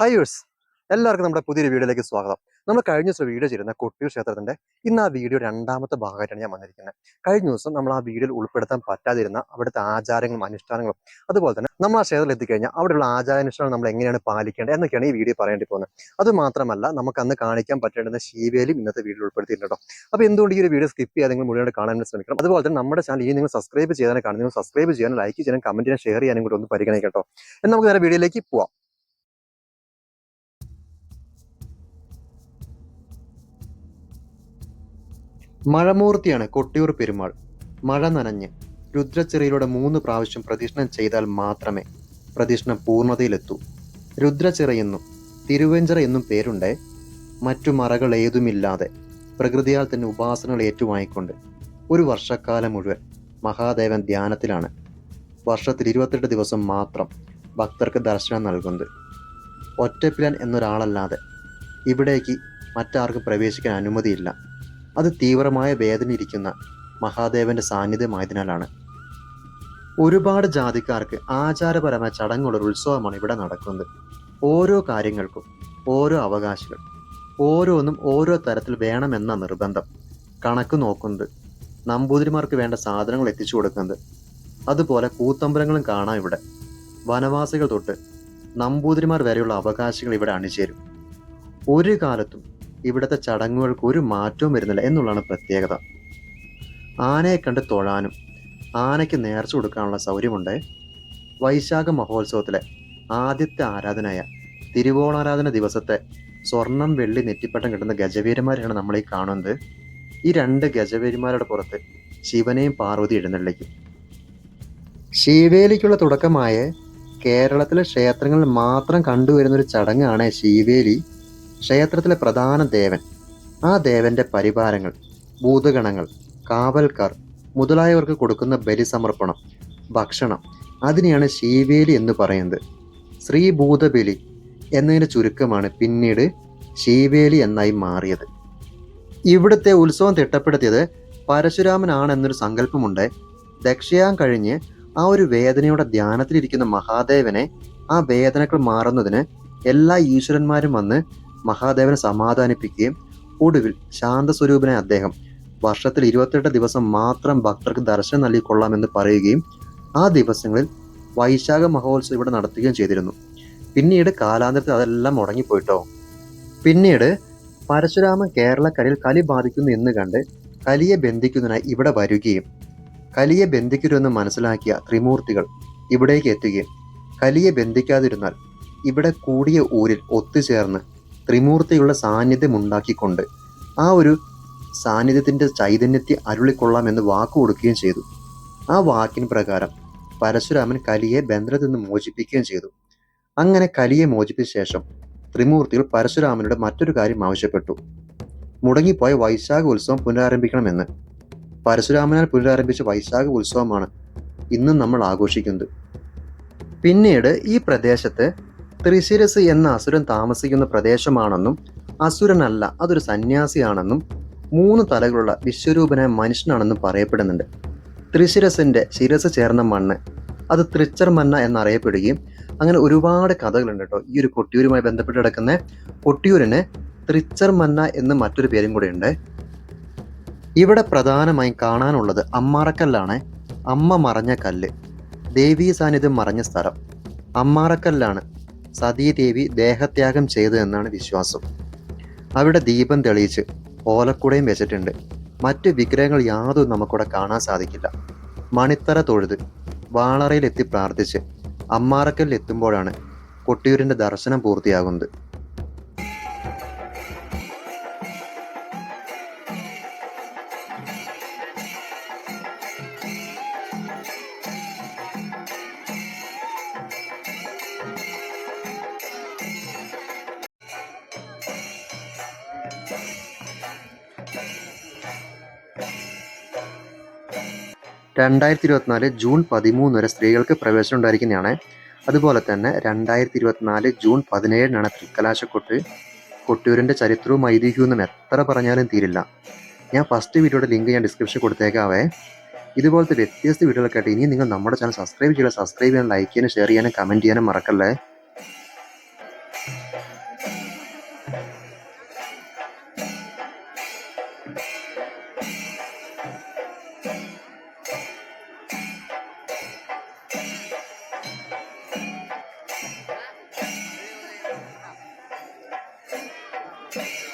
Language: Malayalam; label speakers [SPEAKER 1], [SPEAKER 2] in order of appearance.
[SPEAKER 1] ഹൈവേഴ്സ് എല്ലാവർക്കും നമ്മുടെ പുതിയൊരു വീഡിയോയിലേക്ക് സ്വാഗതം. നമ്മൾ കഴിഞ്ഞ ദിവസം വീഡിയോ ചെയ്യുന്ന കൊട്ടിയൂർ ക്ഷേത്രത്തിന്റെ ഇന്ന് ആ വീഡിയോ രണ്ടാമത്തെ ഭാഗമായിട്ടാണ് ഞാൻ വന്നിരിക്കുന്നത്. കഴിഞ്ഞ ദിവസം നമ്മൾ ആ വീഡിയോയിൽ ഉൾപ്പെടുത്താൻ പറ്റാതിരുന്ന അവിടുത്തെ ആചാരങ്ങളും അനുഷ്ഠാനങ്ങളും അതുപോലെ തന്നെ നമ്മൾ ആ ക്ഷേത്രത്തിൽ എത്തിക്കഴിഞ്ഞാൽ അവിടെയുള്ള ആചാരാനുഷ്ഠാനം നമ്മൾ എങ്ങനെയാണ് പാലിക്കേണ്ടത് എന്നൊക്കെയാണ് ഈ വീഡിയോ പറയേണ്ടി പോകുന്നത്. അതുമാത്രമല്ല നമുക്ക് അന്ന് കാണിക്കാൻ പറ്റേണ്ടുന്ന ശീവേലും ഇന്നത്തെ വീഡിയോ ഉൾപ്പെടുത്തിയിട്ടുണ്ട് അപ്പോൾ എന്തുകൊണ്ട് ഈ ഒരു വീഡിയോ സ്കിപ്പ് ചെയ്യാതെ നിങ്ങൾ മുഴുവൻ കാണാൻ ശ്രമിക്കണം? അതുപോലെ തന്നെ നമ്മുടെ ചാനൽ ഈ നിങ്ങൾ സബ്സ്ക്രൈബ് ചെയ്യാൻ കാണുന്നത് നിങ്ങൾ സബ്സ്ക്രൈബ് ചെയ്യാനും ലൈക്ക് ചെയ്യാനും കമന്റ് ചെയ്യാനും ഷെയർ ചെയ്യാനും കൂടി ഒന്ന് പരിഗണിക്കട്ടോ എന്നാൽ നമുക്ക് നേരെ വീഡിയോയിലേക്ക് പോവാം. മഴമൂർത്തിയാണ് കൊട്ടിയൂർ പെരുമാൾ. മഴ നനഞ്ഞ് രുദ്രച്ചിറയിലൂടെ മൂന്ന് പ്രാവശ്യം പ്രദക്ഷിണം ചെയ്താൽ മാത്രമേ പ്രദക്ഷിണം പൂർണതയിലെത്തൂ. രുദ്രച്ചിറ എന്നും തിരുവഞ്ചിറ എന്നും പേരുണ്ട്. മറ്റു മറകൾ ഏതുമില്ലാതെ പ്രകൃതിയാൽ തന്നെ ഉപാസനകൾ ഏറ്റുവാങ്ങിക്കൊണ്ട് ഒരു വർഷക്കാലം മുഴുവൻ മഹാദേവൻ ധ്യാനത്തിലാണ്. വർഷത്തിൽ ഇരുപത്തെട്ട് ദിവസം മാത്രം ഭക്തർക്ക് ദർശനം നൽകുന്നത്. ഒറ്റപ്പിലൻ എന്നൊരാളല്ലാതെ ഇവിടേക്ക് മറ്റാർക്കും പ്രവേശിക്കാൻ അനുമതിയില്ല. അത് തീവ്രമായ വേദനയിരിക്കുന്ന മഹാദേവന്റെ സാന്നിധ്യമായതിനാലാണ്. ഒരുപാട് ജാതിക്കാർക്ക് ആചാരപരമായ ചടങ്ങുള്ള ഒരു ഉത്സവമാണ് ഇവിടെ നടക്കുന്നത്. ഓരോ കാര്യങ്ങൾക്കും ഓരോ അവകാശികൾ ഓരോന്നും ഓരോ തരത്തിൽ വേണമെന്ന നിർബന്ധം. കണക്ക് നോക്കുന്നത് നമ്പൂതിരിമാർക്ക് വേണ്ട സാധനങ്ങൾ എത്തിച്ചു കൊടുക്കുന്നത് അതുപോലെ കൂത്തമ്പലങ്ങളും കാണാം ഇവിടെ. വനവാസികൾ തൊട്ട് നമ്പൂതിരിമാർ വരെയുള്ള അവകാശികൾ ഇവിടെ അണിചേരും. ഒരു കാലത്തും ഇവിടുത്തെ ചടങ്ങുകൾക്ക് ഒരു മാറ്റവും വരുന്നില്ല എന്നുള്ളതാണ് പ്രത്യേകത. ആനയെ കണ്ട് തൊഴാനും ആനയ്ക്ക് നേർച്ച കൊടുക്കാനുള്ള സൗകര്യമുണ്ട്. വൈശാഖ മഹോത്സവത്തിലെ ആദ്യത്തെ ആരാധനയായ തിരുവോണാരാധന ദിവസത്തെ സ്വർണം വെള്ളി നെറ്റിപ്പട്ടം കിട്ടുന്ന ഗജവീരന്മാരെയാണ് നമ്മൾ ഈ കാണുന്നത്. ഈ രണ്ട് ഗജവീരന്മാരുടെ പുറത്ത് ശിവനെയും പാർവതി എഴുന്നള്ളിക്കും. ശിവേലിക്കുള്ള തുടക്കമായ കേരളത്തിലെ ക്ഷേത്രങ്ങളിൽ മാത്രം കണ്ടുവരുന്ന ഒരു ചടങ്ങാണ് ശിവേലി. ക്ഷേത്രത്തിലെ പ്രധാന ദേവൻ. ആ ദേവന്റെ പരിവാരങ്ങൾ ഭൂതഗണങ്ങൾ കാവൽക്കാർ മുതലായവർക്ക് കൊടുക്കുന്ന ബലിസമർപ്പണം ഭക്ഷണം അതിനെയാണ് ശീവേലി എന്ന് പറയുന്നത്. ശ്രീഭൂതബലി എന്നതിന്റെ ചുരുക്കമാണ് പിന്നീട് ശീവേലി എന്നായി മാറിയത്. ഇവിടുത്തെ ഉത്സവം തിട്ടപ്പെടുത്തിയത് പരശുരാമനാണ് എന്നൊരു സങ്കല്പമുണ്ട്. ദക്ഷയാൻ കഴിഞ്ഞ് ആ ഒരു വേദനയുടെ ധ്യാനത്തിലിരിക്കുന്ന മഹാദേവനെ ആ വേദനകൾ മാറുന്നതിന് എല്ലാ ഈശ്വരന്മാരും വന്ന് മഹാദേവനെ സമാധാനിപ്പിക്കുകയും ഒടുവിൽ ശാന്തസ്വരൂപനായ അദ്ദേഹം വർഷത്തിൽ ഇരുപത്തെട്ട് ദിവസം മാത്രം ഭക്തർക്ക് ദർശനം നൽകിക്കൊള്ളാമെന്ന് പറയുകയും ആ ദിവസങ്ങളിൽ വൈശാഖ മഹോത്സവം ഇവിടെ നടത്തുകയും ചെയ്തിരുന്നു. പിന്നീട് കാലാന്തരത്തിൽ അതെല്ലാം മുടങ്ങിപ്പോയിട്ടോ? പിന്നീട് പരശുരാമൻ കേരളക്കരയിൽ കലി ബാധിക്കുന്നു എന്ന് കണ്ട് കലിയെ ബന്ധിക്കുന്നതിനായി ഇവിടെ വരികയും കലിയെ ബന്ധിക്കരുതെന്ന് മനസ്സിലാക്കിയ ത്രിമൂർത്തികൾ ഇവിടേക്ക് എത്തുകയും കലിയെ ബന്ധിക്കാതിരുന്നാൽ ഇവിടെ കൂടിയ ഊരിൽ ഒത്തുചേർന്ന് ത്രിമൂർത്തികളുടെ സാന്നിധ്യം ഉണ്ടാക്കിക്കൊണ്ട് ആ ഒരു സാന്നിധ്യത്തിന്റെ ചൈതന്യത്തെ അരുളിക്കൊള്ളാം എന്ന് വാക്ക് കൊടുക്കുകയും ചെയ്തു. ആ വാക്കിന് പ്രകാരം പരശുരാമൻ കലിയെ ബന്ധനത്തിൽ നിന്ന് മോചിപ്പിക്കുകയും ചെയ്തു. അങ്ങനെ കലിയെ മോചിപ്പിച്ച ശേഷം ത്രിമൂർത്തികൾ പരശുരാമനോട് മറ്റൊരു കാര്യം ആവശ്യപ്പെട്ടു. മുടങ്ങിപ്പോയ വൈശാഖ ഉത്സവം പുനരാരംഭിക്കണമെന്ന്. പരശുരാമനാൽ പുനരാരംഭിച്ച വൈശാഖ ഉത്സവമാണ് ഇന്നും നമ്മൾ ആഘോഷിക്കുന്നത്. പിന്നീട് ഈ പ്രദേശത്ത് ത്രിശിരസ് എന്ന അസുരൻ താമസിക്കുന്ന പ്രദേശമാണെന്നും അസുരനല്ല അതൊരു സന്യാസിയാണെന്നും മൂന്ന് തലകളുള്ള വിശ്വരൂപനായ മനുഷ്യനാണെന്നും പറയപ്പെടുന്നുണ്ട്. ത്രിശിരസിന്റെ ശിരസ് ചേർന്ന മണ്ണ് അത് തൃച്ചർമന്ന എന്നറിയപ്പെടുകയും അങ്ങനെ ഒരുപാട് കഥകളുണ്ട് കേട്ടോ. ഈ ഒരു കൊട്ടിയൂരുമായി ബന്ധപ്പെട്ട് കിടക്കുന്ന കൊട്ടിയൂരിന് തൃച്ചർമന്ന എന്ന് മറ്റൊരു പേരും കൂടെ ഉണ്ട് ഇവിടെ പ്രധാനമായും കാണാനുള്ളത് അമ്മാറക്കല്ലാണ്. അമ്മ മറഞ്ഞ കല്ല് ദേവീ സാന്നിധ്യം മറഞ്ഞ സ്ഥലം. അമ്മാറക്കല്ലാണ് സതീദേവി ദേഹത്യാഗം ചെയ്തു എന്നാണ് വിശ്വാസം. അവിടെ ദീപം തെളിയിച്ച് ഓലക്കുടയും വെച്ചിട്ടുണ്ട്. മറ്റ് വിഗ്രഹങ്ങൾ യാതൊന്നും നമുക്കിവിടെ കാണാൻ സാധിക്കില്ല. മണിത്തറ തൊഴുത് വാളറയിലെത്തി പ്രാർത്ഥിച്ച് അമ്മാറക്കലിൽ എത്തുമ്പോഴാണ് കൊട്ടിയൂരിന്റെ ദർശനം പൂർത്തിയാകുന്നത്. രണ്ടായിരത്തി ഇരുപത്തിനാല് ജൂൺ പതിമൂന്ന് വരെ സ്ത്രീകൾക്ക് പ്രവേശനം ഉണ്ടായിരിക്കുന്നതാണ്. അതുപോലെ തന്നെ രണ്ടായിരത്തി ഇരുപത്തിനാല് ജൂൺ പതിനേഴിനാണ് തൃക്കലാശക്കൊട്ട് കൊട്ടിയൂരിന്റെ ചരിത്രവും ഐതിഹ്യവും എത്ര പറഞ്ഞാലും തീരില്ല. ഞാൻ ഫസ്റ്റ് വീഡിയോയുടെ ലിങ്ക് ഞാൻ ഡിസ്ക്രിപ്ഷൻ കൊടുത്തേക്കാവേ. ഇതുപോലത്തെ വ്യത്യസ്ത വീഡിയോകളൊക്കെ ഇനി നിങ്ങൾ നമ്മുടെ ചാനൽ സബ്സ്ക്രൈബ് ചെയ്യുക സബ്സ്ക്രൈബ് ചെയ്യാൻ ലൈക്ക് ചെയ്യാനും ഷെയർ ചെയ്യാനും കമന്റ് ചെയ്യാനും മറക്കല്ലേ?
[SPEAKER 2] Thank you.